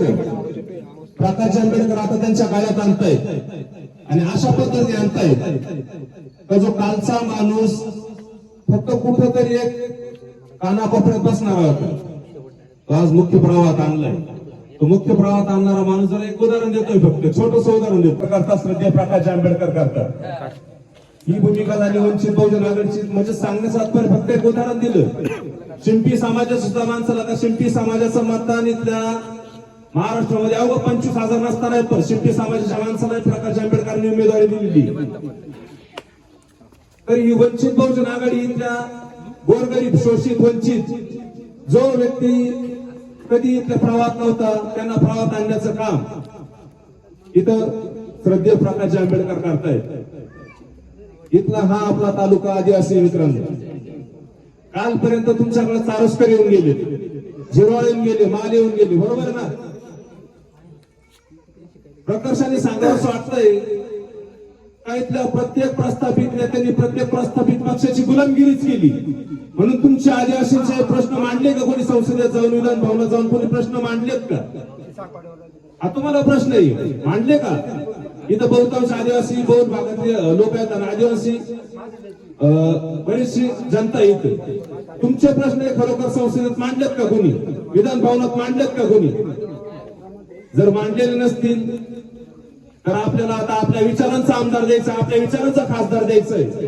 प्रकाश आंबेडकर आता त्यांच्या काळात आणतायत आणि अशा पद्धतीने आणतायत का जो कालचा माणूस फक्त कुठंतरी एक कानाकोपऱ्यात बसणार होता. तो आज मुख्य प्रवाहात आणलाय. तो मुख्य प्रवाहात आणणारा माणूस जरा एक उदाहरण देतोय फक्त. छोटस उदाहरण देतो करता श्रद्धेय प्रकाश आंबेडकर करतात ही भूमिका झाली वंचित बहुजन आघाडीची म्हणजे सांगण्याचं तात्पर्य फक्त एक उदाहरण दिलं. शिंपी समाजाच्या सुद्धा माणसाला का शिंपी समाजाचं मतदान इथल्या महाराष्ट्रामध्ये अवघ पंचवीस हजार नसताना पण शिंपी समाजाच्या माणसाला प्रकाश आंबेडकरांनी उमेदवारी दिलेली तर ही वंचित बहुजन आघाडी इथल्या गोरगरीब शोषित वंचित जो व्यक्ती कधी इथल्या प्रवाहात नव्हता त्यांना प्रवाहात आणण्याचं काम इथं श्रद्धेय प्रकाश आंबेडकर करतायत. इथला हा आपला तालुका आदिवासी मित्रांनो कालपर्यंत तुमच्याकडे चारस्कर येऊन गेले झिरवाळ येऊन गेले माल येऊन गेले बरोबर ना? प्रकर्षाने सांगावं वाटतंय का इथल्या प्रत्येक प्रस्थापित नेत्यांनी प्रत्येक प्रस्थापित पक्षाची गुलामगिरीच केली? म्हणून तुमच्या आदिवासींचे प्रश्न मांडले का कोणी संसदेत जाऊन विधान भवनात जाऊन कोणी प्रश्न मांडलेत का? हा तुम्हाला प्रश्न आहे. मांडले का? इथं बहुतांश आदिवासी बहु भागातले लोक आहेत आणि आदिवासी अं, बरीचशी जनता येते इथे. तुमचे प्रश्न खरोखर संसदेत मांडलेत का कोणी? विधान भवनात मांडलेत का कोणी? जर मानलेले नसतील तर आपल्याला आता आपल्या विचारांचा आमदार द्यायचा आपल्या विचारांचा खासदार द्यायचा आहे.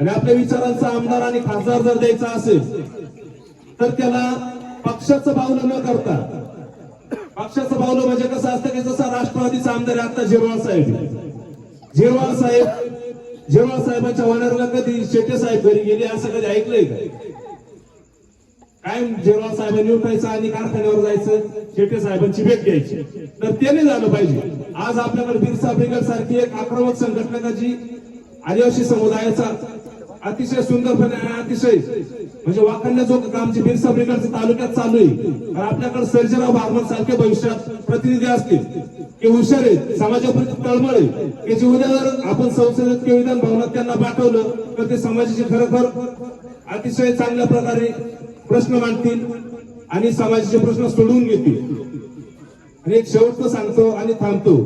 आणि आपल्या विचारांचा आमदार आणि खासदार जर द्यायचा असेल तर त्याला पक्षाचं पावलं न करता पक्षाचं पावलं म्हणजे कसं असतं की जसा राष्ट्रवादीचा आमदार आहे आता झिरवाळ साहेब. झिरवाळ साहेब झिरवाळ साहेबांच्या वनारला कधी शेटे साहेब घरी गेले असं कधी ऐकलंय का? काय जेव्हा साहेबांनी उठायचं आणि कारखान्यावर जायचं शेटे साहेबांची भेट घ्यायची. तर ते नाही झालं पाहिजे. आज आपल्याकडे बिरसा बेगल सारखी एक आक्रमक संघटना जी आदिवासी समुदायाचा अतिशय सुंदरपणे आणि अतिशय म्हणजे वाखाणण्या जो काम जे बिरसा ब्रिगेडचं तालुक्यात चालू आहे. तर आपल्याकडे सर्जराव भागवत सारखे भविष्यात प्रतिनिधी असतील. की हुशार आहेत समाजाप्रती तळमळ आहे. की जे उद्या जर आपण संसदेत किंवा विधान भवनात त्यांना पाठवलं तर ते समाजाचे खरोखर अतिशय चांगल्या प्रकारे प्रश्न मांडतील आणि समाजाचे प्रश्न सोडवून घेतील. आणि एक शेवटचं सांगतो आणि थांबतो.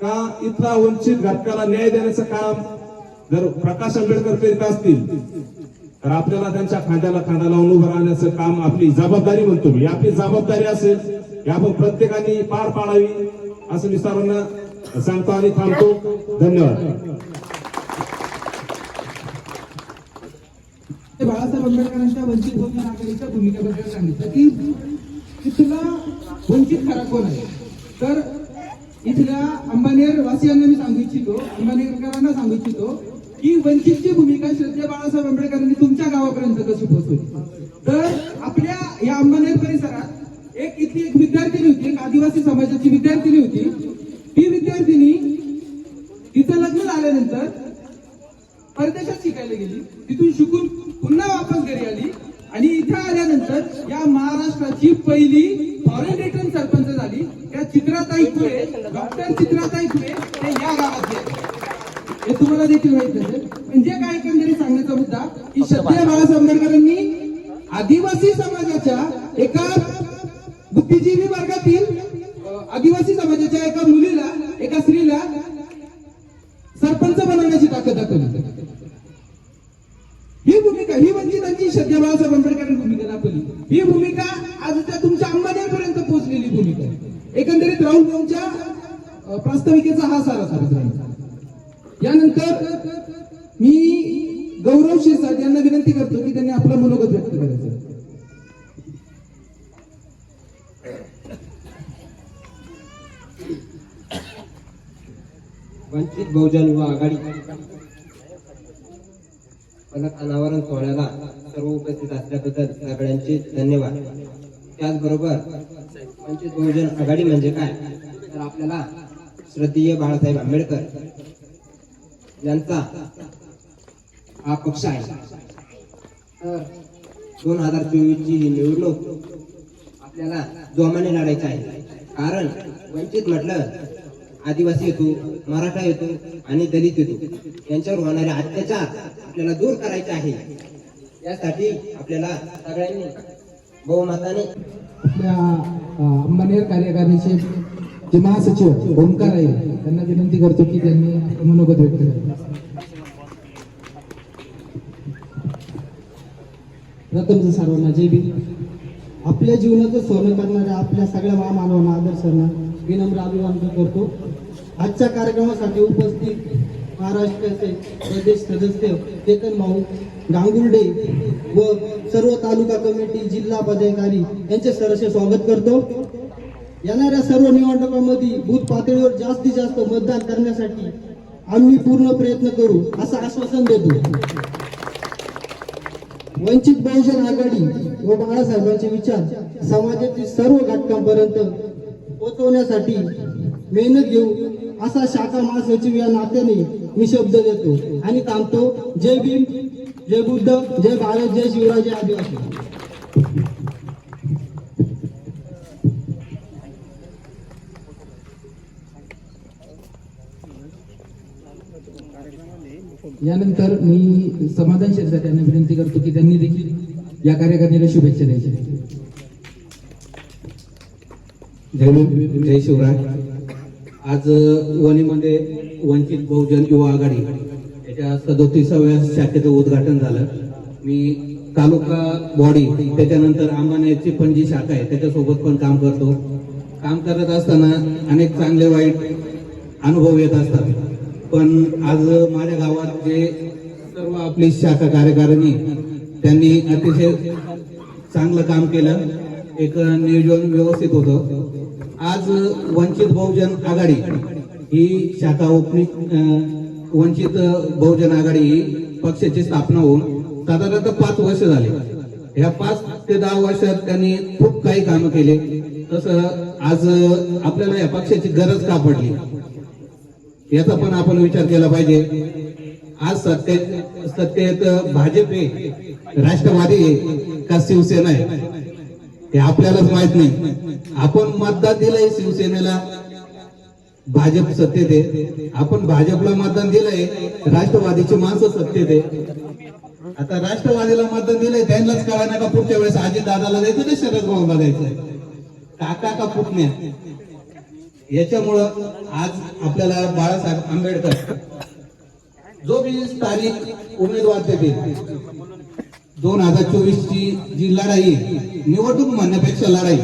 का इथला वंचित घटकाला न्याय देण्याचं काम जर प्रकाश आंबेडकर करीत असतील तर आपल्याला त्यांच्या खांद्याला खांदा लावून उभं राहण्याचं काम आपली जबाबदारी म्हणतो मी. आपली जबाबदारी असेल हे आपण प्रत्येकाने पार पाडावी असं मी सर्वांना सांगतो आणि थांबतो. धन्यवाद. बाळासाहेब आंबेडकरांच्या वंचित बहुजन आघाडीच्या भूमिकेबद्दल सांगितलं की इथला वंचित खरा कोण आहे? तर इथल्या अंबानेर वासियांना मी सांगू इच्छितो अंबानेरकरांना सांगू इच्छितो की वंचितची भूमिका श्रद्धेय बाळासाहेब आंबेडकरांनी तुमच्या गावापर्यंत कशी पोहोचवली? तर आपल्या या अंबानेर परिसरात एक इथली एक विद्यार्थिनी होती एक आदिवासी समाजाची विद्यार्थिनी होती. ती विद्यार्थिनी तिचं लग्न झाल्यानंतर परदेशात शिकायला गेली. तिथून शिकून पुन्हा वापस घरी आली. आणि इथे आल्यानंतर या महाराष्ट्राची पहिली फॉरेन रिटर्न सरपंच झाली. त्या चित्राताई खुळे डॉक्टर चित्राताई खुळे ते या गावातले. हे तुम्हाला देखील माहीत असेल. म्हणजे काय एकंदरीत सांगण्याचा मुद्दा की श्रद्धेय बाळासाहेब आंबेडकरांनी आदिवासी समाजाच्या एका बुद्धिजीवी वर्गातील आदिवासी समाजाच्या एका मुलीला एका स्त्रीला सरपंच बनवण्याची ताकद दाखवली ही भूमिका ही वंचितांची श्रद्धा बाळासाहेब आंबेडकरांनी भूमिका दाखवली. ही भूमिका आजच्या तुमच्या अंबानेपर्यंत पोहोचलेली भूमिका आहे. एकंदरीत राहुल भाऊंच्या प्रास्ताविकेचा हा सारा सारा यानंतर मी गौरव शिरसाट यांना विनंती करतो की त्यांनी आपलं मनोगत व्यक्त करायचं. वंचित बहुजन युवा आघाडी. अनावरण सोहळ्याला सर्व उपस्थित असल्याबद्दल सगळ्यांचे धन्यवाद. त्याचबरोबर वंचित बहुजन आघाडी म्हणजे काय? तर आपल्याला श्रद्धेय बाळासाहेब आंबेडकर यांचा हा पक्ष आहे. तर दोन हजार चोवीस ची ही निवडणूक आपल्याला जोमाने लढायची आहे. कारण वंचित म्हटलं आदिवासी येतो मराठा येतो आणि दलित येतो. यांच्यावर होणारे अत्याचार आपल्याला दूर करायचे आहे. यासाठी आपल्याला सगळ्यांनी बहुमताने आपल्या अं, कार्यकारिणीचे जे महासचिव ओमकार आहे त्यांना विनंती करतो की त्यांनी आपलं मनोगत व्यक्त करावं प्रथम सर्वांना जय बी आपल्या जीवनाचं सोनं करणाऱ्या आपल्या सगळ्या महामानवांना आदर्शांना विनम्र अभिवादन करतो. आजच्या कार्यक्रमासाठी उपस्थित महाराष्ट्राचे प्रदेश सदस्य केतन भाऊ गांगुर्डे व सर्व तालुका कमिटी जिल्हा पदाधिकारी यांचे सरस स्वागत करतो. येणाऱ्या सर्व निवडणुकांमध्ये बूथ पातळीवर जास्तीत जास्त मतदान करण्यासाठी आम्ही पूर्ण प्रयत्न करू असं आश्वासन देतो. वंचित बहुजन आघाडी व बाळासाहेबांचे विचार समाजातील सर्व घटकांपर्यंत पोहोचवण्यासाठी मेहनत घेऊ असा शाखा महासचिव या नात्याने मी शब्द देतो आणि थांबतो. जय भीम जय बुद्ध जय भारत जय शिवराज जय आदिवासी. यानंतर मी समाधान शेरसाट यांना विनंती करतो की त्यांनी देखील या कार्यकारिणीला शुभेच्छा द्यायच्या. जय शिवराज जय आज वणीमध्ये वंचित बहुजन युवा आघाडी त्याच्या सदोतीसाव्या शाखेचं उद्घाटन झालं. मी तालुका बॉडी त्याच्यानंतर अंबानेरची पण जी शाखा आहे त्याच्यासोबत पण काम करतो. काम करत असताना अनेक चांगले वाईट अनुभव येत असतात. पण आज माझ्या गावात जे सर्व आपली शाखा कार्यकारिणी त्यांनी अतिशय चांगलं काम केलं. एक नियोजन व्यवस्थित होतं. आज वंचित बहुजन आघाडी ही शाखा ओपनिंग वंचित बहुजन आघाडी ही पक्षाची स्थापना होऊन साधारणतः पाच वर्ष झाले. ह्या पाच ते दहा वर्षात त्यांनी खूप काही कामं केले. तसं आज आपल्याला या पक्षाची गरज का पडली? याचा पण आपण विचार केला पाहिजे. आज सत्य सत्तेत भाजप आहे राष्ट्रवादी आहे का शिवसेना आहे? हे आपल्यालाच माहीत नाही. आपण मतदान दिलंय शिवसेनेला. भाजप सत्तेत आहे. आपण भाजपला मतदान दिलंय. राष्ट्रवादीची माणसं सत्तेत आहे. आता राष्ट्रवादीला मतदान दिलंय त्यांनाच कळा नाही का पुढच्या वेळेस आजी दादाला द्यायचं ते शरद भाऊला द्यायचं काका का पुतण्या? याच्यामुळं आज आपल्याला बाळासाहेब आंबेडकर. जो बी स्थानिक उमेदवार देतील दोन हजार चोवीस ची जी लढाई आहे, निवडणूक म्हणण्यापेक्षा लढाई.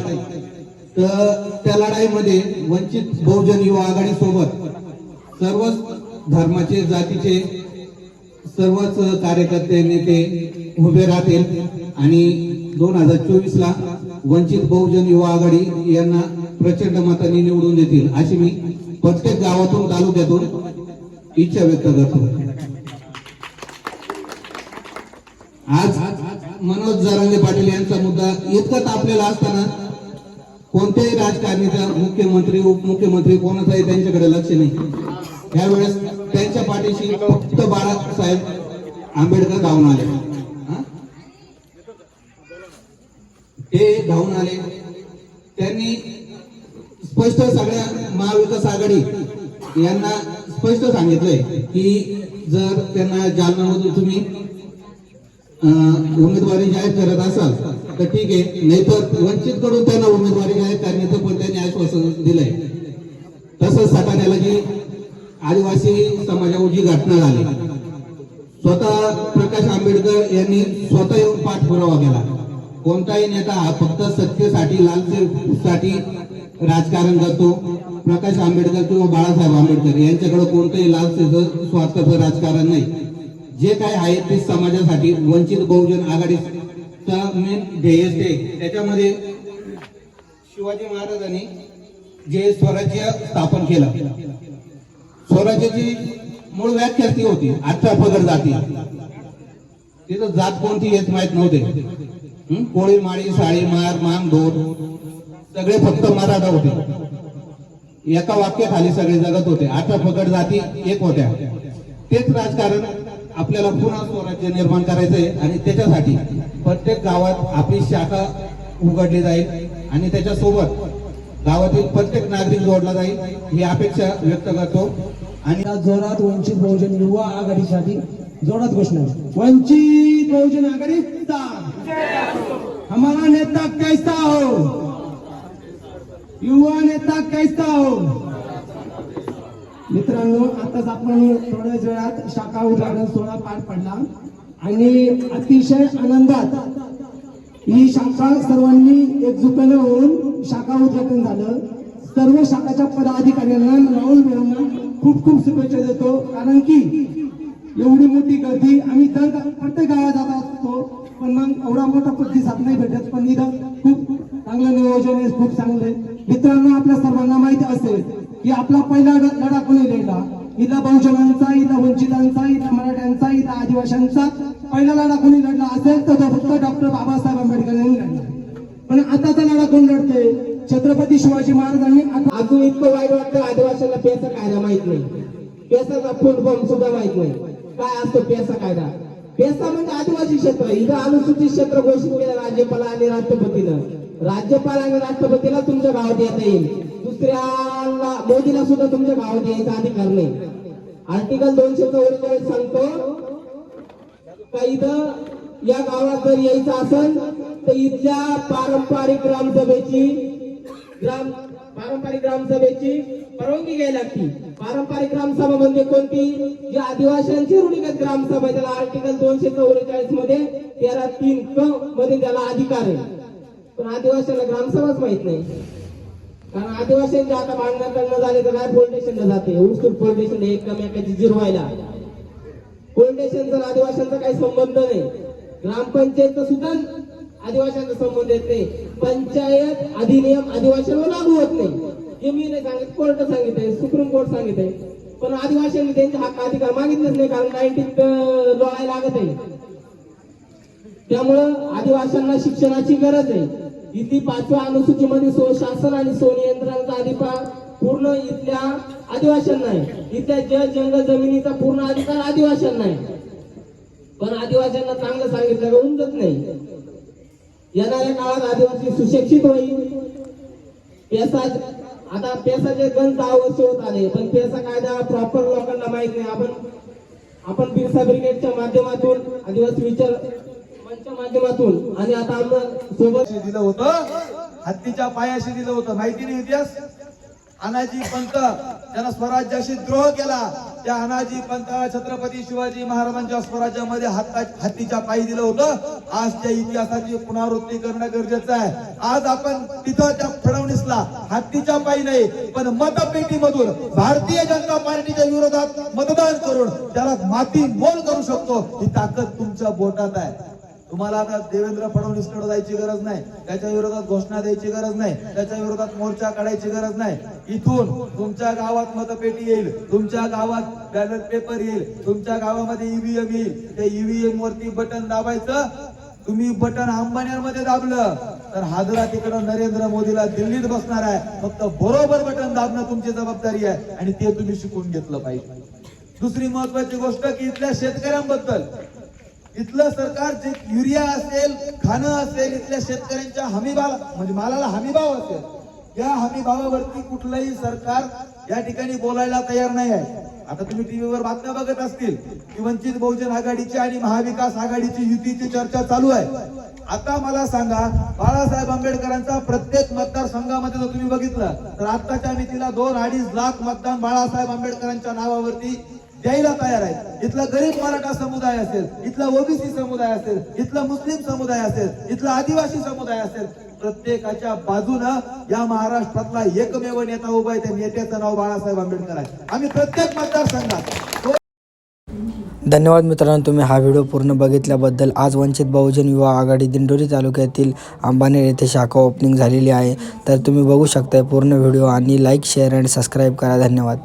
तर त्या लढाईमध्ये वंचित बहुजन युवा आघाडी सोबत सर्वच धर्माचे जातीचे सर्वच कार्यकर्ते नेते उभे राहतील. आणि दोन हजार चोवीस ला वंचित बहुजन युवा आघाडी यांना प्रचंड मताने निवडून देतील अशी मी प्रत्येक गावातून तालुक्यातून इच्छा व्यक्त करतो. आज मनोज जरांगे पाटील यांचा मुद्दा इतका तापलेला असताना कोणत्याही राजकारणीचा मुख्यमंत्री उपमुख्यमंत्री कोणाचाही त्यांच्याकडे लक्ष नाही. त्यावेळेस त्यांच्या पाठीशी फक्त बाळासाहेब आंबेडकर धावून आले. ते धावून आले. त्यांनी स्पष्ट सगळ्या महाविकास आघाडी यांना स्पष्ट सांगितलंय की जर त्यांना जालन्यामधून तुम्ही उमेदवारी जाहीर करत असाल तर ठीक आहे. नाहीतर वंचित कडून त्यांना उमेदवारी जाहीर करण्याचं पण त्यांनी आश्वासन दिलंय. तसंच सटाण्याला जी आदिवासी समाजावर जी घटना झाली स्वतः प्रकाश आंबेडकर यांनी स्वतः येऊन पाठपुरावा केला. कोणताही नेता हा फक्त सत्तेसाठी लालसेसाठी राजकारण करतो. प्रकाश आंबेडकर किंवा बाळासाहेब आंबेडकर यांच्याकडे कोणतंही लालसेचं स्वार्थाचं राजकारण नाही. जे काय आहे ते समाजासाठी वंचित बहुजन आघाडीचा मेन ध्येय ते त्याच्यामध्ये शिवाजी महाराजांनी जे स्वराज्य स्थापन केलं स्वराज्याची मूळ व्याख्या ती होती आजच्या पगड जाती. तिथं जात कोणती येत माहीत नव्हते. कोळी माळी साळी मार मान धोर सगळे फक्त मराठा होते. एका वाक्याखाली सगळे जगत होते. आता पगड जाती एक होत्या. तेच राजकारण आपल्याला पुन्हा स्वराज्य निर्माण करायचंय आणि त्याच्यासाठी प्रत्येक गावात आपली शाखा उघडली जाईल आणि त्याच्यासोबत गावातील प्रत्येक नागरिक जोडला जाईल ही अपेक्षा व्यक्त करतो. आणि जोरात वंचित बहुजन युवा आघाडीसाठी जोरात घोषणा. वंचित बहुजन आघाडी हमारा नेता कैसा हो? युवा नेता कैसा हो? मित्रांनो आताच आपण थोड्याच वेळात शाखा उद्घाटन सोहळा पार पडला. आणि अतिशय आनंदात ही शाखा सर्वांनी एकजुटीने होऊन शाखा उद्घाटन झालं. सर्व शाखाच्या पदाधिकाऱ्यांना राहुल भाऊंना खूप खूप शुभेच्छा देतो. कारण की एवढी मोठी गर्दी आम्ही दर प्रत्येक गावात जात असतो पण मग एवढा मोठा प्रतिसाद नाही भेटत पण इथं खूप चांगलं नियोजन आहे खूप चांगलं आहे मित्रांनो आपल्या सर्वांना माहिती असेल की आपला पहिला लढा लढा कोणी लढला इथला बहुजनांचा इथला वंचितांचा इथला मराठ्यांचा इथला आदिवासींचा पहिला लढा कोणी लढला असेल तर तो फक्त डॉक्टर बाबासाहेब आंबेडकर यांनी लढला पण आताचा लढा कोण लढते छत्रपती शिवाजी महाराजांनी आता अजून इतकं वाईट वाटतं आदिवासीला पेसा कायदा माहीत नाही पेसाचा फुल फॉर्म सुद्धा माहीत नाही. काय असतो पेसा कायदा पेसा म्हणजे आदिवासी क्षेत्र. इथं अनुसूचित क्षेत्र घोषित केलं राज्यपाल आणि राष्ट्रपतीनं. राज्यपाल आणि राष्ट्रपतीला तुमच्या गावात येता येईल. दुसऱ्याला मोदीला सुद्धा तुमच्या गावात यायचा अधिकार नाही. आर्टिकल दोनशे चौवेचाळीस सांगतो का इथं या गावात जर यायचं असेल तर इथल्या पारंपरिक ग्रामसभेची ग्राम पारंपरिक ग्रामसभेची परवानगी घ्यायला लागती. पारंपरिक ग्रामसभा म्हणजे कोणती? जी आदिवासींची रूढीगत ग्रामसभा आहे, त्याला आर्टिकल दोनशे चौवेचाळीसमध्ये तेरा तीन क मध्ये त्याला अधिकार आहे. पण आदिवासींना ग्रामसभाच माहीत नाही. कारण आदिवासींच्या आता भांडण करणं झाले तर काय पोलीस जाते? उस्तूर पोलीस स्टेशन एकमेकाची जिरवायला. फाउंडेशनचा आदिवासींचा काही संबंध नाही. ग्रामपंचायतचा सुद्धा आदिवासींचा संबंध येत नाही. पंचायत अधिनियम आदिवासींवर लागू होत नाही. हे मी नाही सांगित कोर्ट सांगितलंय सुप्रीम कोर्ट सांगितलंय पण आदिवासींनी त्यांचे हक्क अधिकार मागितलेच नाही कारण नाईन्टीत लोळायला लागत आहे. त्यामुळं आदिवासींना शिक्षणाची गरज आहे. इथली पाचव्या अनुसूचीमध्ये स्वशासन आणि स्वनियंत्रणाचा अधिकार पूर्ण इथल्या आदिवासींना आहे. इथल्या जल जंगल जमिनीचा पूर्ण अधिकार आदिवासींना आहे. पण आदिवासींना चांगलं सांगितलं का उमजत नाही. येणाऱ्या काळात आदिवासी सुशिक्षित होईल. याचा आता पेसाचे गण दहा होत आले पण पेसा कायदा प्रॉपर लोकांना माहीत नाही. आपण आपण बिरसा ब्रिगेडच्या माध्यमातून आदिवासी विचार मंचच्या माध्यमातून आणि आता आमच्यासोबत दिलं होतं. हत्तीच्या पायाशी दिलं होतं. माहिती नाही इतिहास? अनाजी पंत ज्यांना स्वराज्याशी द्रोह केला त्या अनाजी पंत छत्रपती शिवाजी महाराजांच्या स्वराज्यामध्ये हत्तीच्या पायी दिलं होतं. आज त्या इतिहासाची पुनरावृत्ती करणं गरजेचं आहे. आज आपण तिथं त्या फडणवीसला हत्तीच्या पायी नाही पण मतपेटीमधून भारतीय जनता पार्टीच्या विरोधात मतदान करून त्याला माती मोल करू शकतो. ही ताकद तुमच्या बोटात आहे. तुम्हाला आता देवेंद्र फडणवीसकडे जायची गरज नाही. त्याच्या विरोधात घोषणा द्यायची गरज नाही. त्याच्या विरोधात मोर्चा काढायची गरज नाही. इथून तुमच्या गावात मतपेटी येईल. तुमच्या गावात बॅलेट पेपर येईल. तुमच्या गावामध्ये ईव्हीएम येईल. त्या ईव्हीएम वरती बटन दाबायचं. तुम्ही बटन अंबान्यांमध्ये दाबलं तर हादरा तिकडं नरेंद्र मोदीला दिल्लीत बसणार आहे. फक्त बरोबर बटन दाबणं तुमची जबाबदारी आहे. आणि ते तुम्ही शिकून घेतलं पाहिजे. दुसरी महत्वाची गोष्ट की इथल्या शेतकऱ्यांबद्दल. इथलं सरकार जे युरिया असेल खाणं असेल इथल्या शेतकऱ्यांच्या हमीभाव म्हणजे मालाला हमीभाव असेल या हमीभावावरती कुठलंही सरकार या ठिकाणी बोलायला तयार नाही आहे. आता तुम्ही टीव्हीवर बातम्या बघत असतील की वंचित बहुजन आघाडीची आणि महाविकास आघाडीची युतीची चर्चा चालू आहे. आता मला सांगा बाळासाहेब आंबेडकरांचा प्रत्येक मतदारसंघामध्ये जर तुम्ही बघितलं तर आताच्या मितीला दोन अडीच लाख मतदान बाळासाहेब आंबेडकरांच्या नावावरती द्यायला तयार आहेत. इथला गरीब मराठा समुदाय असेल इथला ओबीसी समुदाय असेल इथला मुस्लिम समुदाय असेल इथला आदिवासी समुदाय असेल प्रत्येकाच्या बाजूनं या महाराष्ट्रातला एकमेव नेता उभा आहे त्या नेत्याचं नाव बाळासाहेब आंबेडकर आहे. आम्ही प्रत्येक मतदारसंघात धन्यवाद मित्रांनो तुम्ही हा व्हिडिओ पूर्ण बघितल्याबद्दल. आज वंचित बहुजन युवा आघाडी दिंडोरी तालुक्यातील अंबानेर येथे शाखा ओपनिंग झालेली आहे. तर तुम्ही बघू शकताय पूर्ण व्हिडिओ आणि लाईक शेअर अँड सबस्क्राईब करा. धन्यवाद.